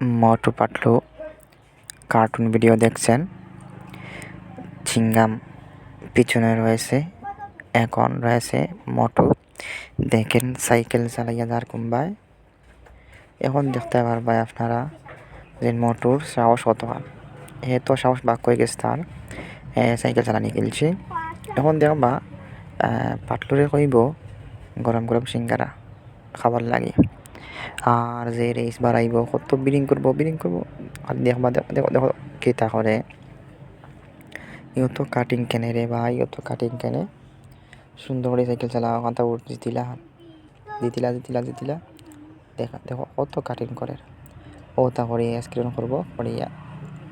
মোটু Patlu cartoon video দেখছেন। চিংগাম পিছনে রয়েছে, এখন রয়েছে মোটু। দেখেন সাইকেল চালাইয়া যার কুম্বায়। এখন দেখতে পারবাই আপনারা যে মোটুর সাহস কত এ তো সাহস বাক করে গেছে তার। সাইকেল চালানি গেলছে এখন দেখবা পাটলুরে কইব, গরম গরম সিঙ্গারা খাবার লাগে। আর যে রেস বাড়াইব কত বিরিং করব বিরিং করব আর দেখবা দেখো দেখো কেতা করে ইয়তো কাটিং কেনে রে ভাই? ইয়তো কাটিং কেনে? সুন্দর করে সাইকেল চালা কথা উঠ দিতিলা দিতিলা দিতিলা দিতিলা দেখা, দেখো, কত কাটিং করে ও তা করে স্ক্রিন করব করিয়া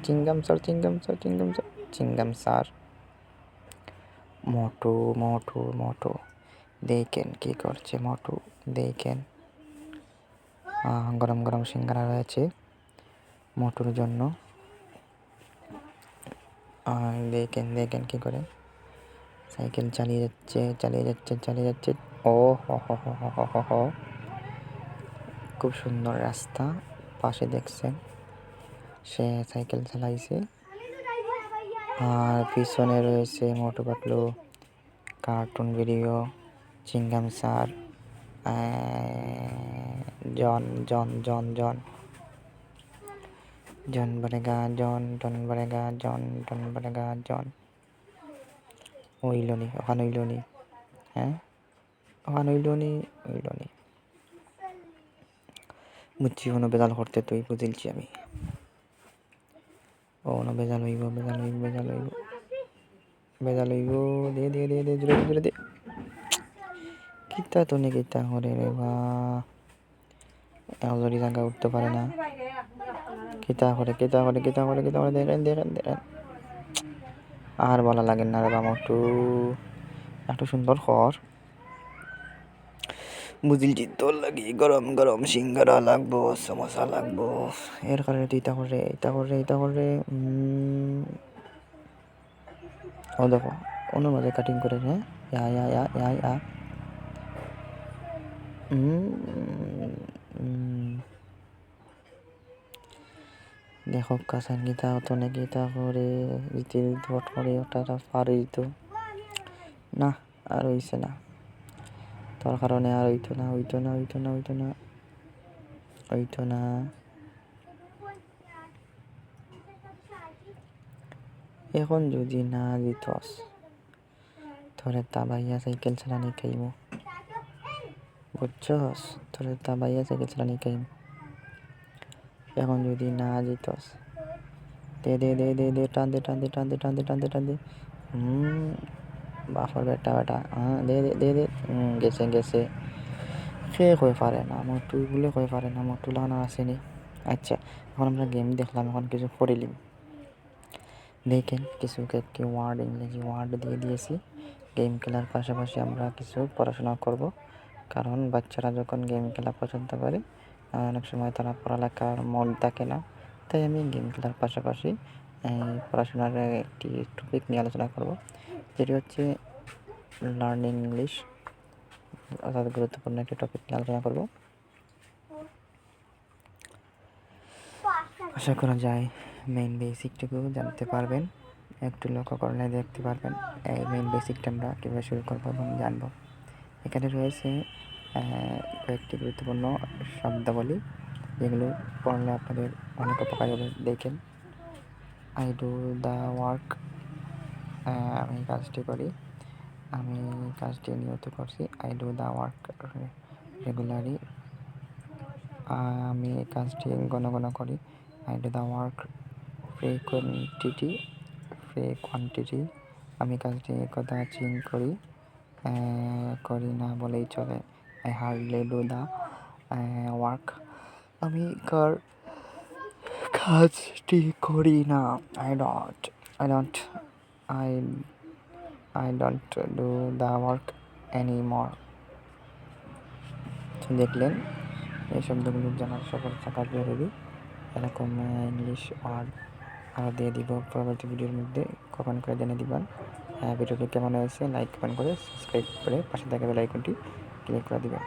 Chingum sir Chingum sir Chingum sir Chingum sir Motu Motu Motu. দেখেন কি করছে মোটু, দেখেন। গরম গরম সিঙ্গারা রয়েছে মোটুর জন্য। দেখেন দেখেন কি করে। সাইকেল চালিয়ে যাচ্ছে চালিয়ে যাচ্ছে চালিয়ে যাচ্ছে। ও, হ খুব সুন্দর রাস্তা, পাশে দেখছেন। সে সাইকেল চালাইছে। আর পিছনে রয়েছে Motu Patlu cartoon video, Chingum sir জন জন জন জন জন বরেগা জন টন বরেগা জন টন বরেগা জন ওইল নি ওখানে ওইল নি হ্যাঁ ওখানে ওইল নি ওইল নি বুঝছি কোনো বেজাল করতে তুই বুঝিলছি আমি ও না বেজাল হইব বেজাল হইব বেজাল হইব বেজাল হইব দে দে দে দে জোরে জোরে দে কিতা তো নে কিতা করে রে বা এলরি জায়গা উঠতে পারে না। কিতা করে কিতা করে কিতা করে কিতা করে, দেখেন দেখেন দেখেন। আর বলা লাগে না রে বাবা একটু। একটু সুন্দর কর। বুঝিলছি তোর লাগি গরম গরম সিঙ্গারা লাগবো, সমোসা লাগবো। এর কারণে তুই ইতা করে ইতা করে ইতা করে ও দেখো, অন্য মাঝে কাটিং করে হ্যাঁ ইয়া ইয়া ইয়া ইয়া ইয়া। দেখো কাসান গীতা অত না গীতা করে, রীতি ভট করে ওটা পারে দিত। না, আর হইছে না। তোর কারণে আর হইতো না হইতো না হইতো না হইতো না হইতো না। এখন যদি না দিতস, তোরে তাবাইয়া সাইকেল চালানি খাইব বুঝছস তোরে তাবাইয়া সাইকেল চালানি খাইব এখন যদি না দিতস দে দে দে দে দে, টান দে টান দে টান দে টান দে টান দে টান দে। হুম, বাফর বেটা বেটা হ্যাঁ দে দে দে দে। গেছে গেছে। সে কই পারে না মোটু বলে কই পারে না মোটু লাগানো আসেনি। আচ্ছা এখন আমরা গেম দেখলাম, এখন কিছু করিলিম দেখেন, কিছু কি ওয়ার্ড ইংরেজি ওয়ার্ড দিয়ে দিয়েছি। গেম খেলার পাশাপাশি আমরা কিছু পড়াশোনা করব। কারণ বাচ্চারা যখন গেম খেলা পছন্দ করে অনেক সময় তারা পড়ালেখার মন থাকে না। তাই আমি গেম খেলার পাশাপাশি পড়াশোনার একটি টপিক নিয়ে আলোচনা করব, যেটি হচ্ছে লার্নিং ইংলিশ অর্থাৎ গুরুত্বপূর্ণ একটি টপিক নিয়ে আলোচনা করব। আশা করা যায় মেইন বেসিকটুকু জানতে পারবেন, একটু লক্ষ্য করলে দেখতে পারবেন, এই মেইন বেসিকটা আমরা কীভাবে শুরু করব এবং জানব। এখানে রয়েছে কয়েকটি গুরুত্বপূর্ণ শব্দাবলী, যেগুলো পড়লে আপনাদের অনেক উপকার হবে দেখেন। আই ডু দ্য ওয়ার্ক আমি কাজটি করি, আমি কাজটি নিয়ত করছি I do the work regularly আমি কাজটি ঘন ঘন করি I do the work frequently frequently আমি কাজটি কথা চিন করি। করি না বলেই চলে। I hardly do the work আমি কার কাজটি করি না। I dot I dot I I don't do the work any more দেখলেন, এই শব্দগুলো জানার সকল থাকা জরুরি এরকম ইংলিশ ওয়ার্ড আরও দিয়ে দিব। পরবর্তী ভিডিওর মধ্যে কখন করে জেনে দিবেন? ভিডিওটি কেমন হয়েছে লাইক কমেন্ট করে সাবস্ক্রাইব করে পাশে থাকা বেল ক্লিক করে দিবেন।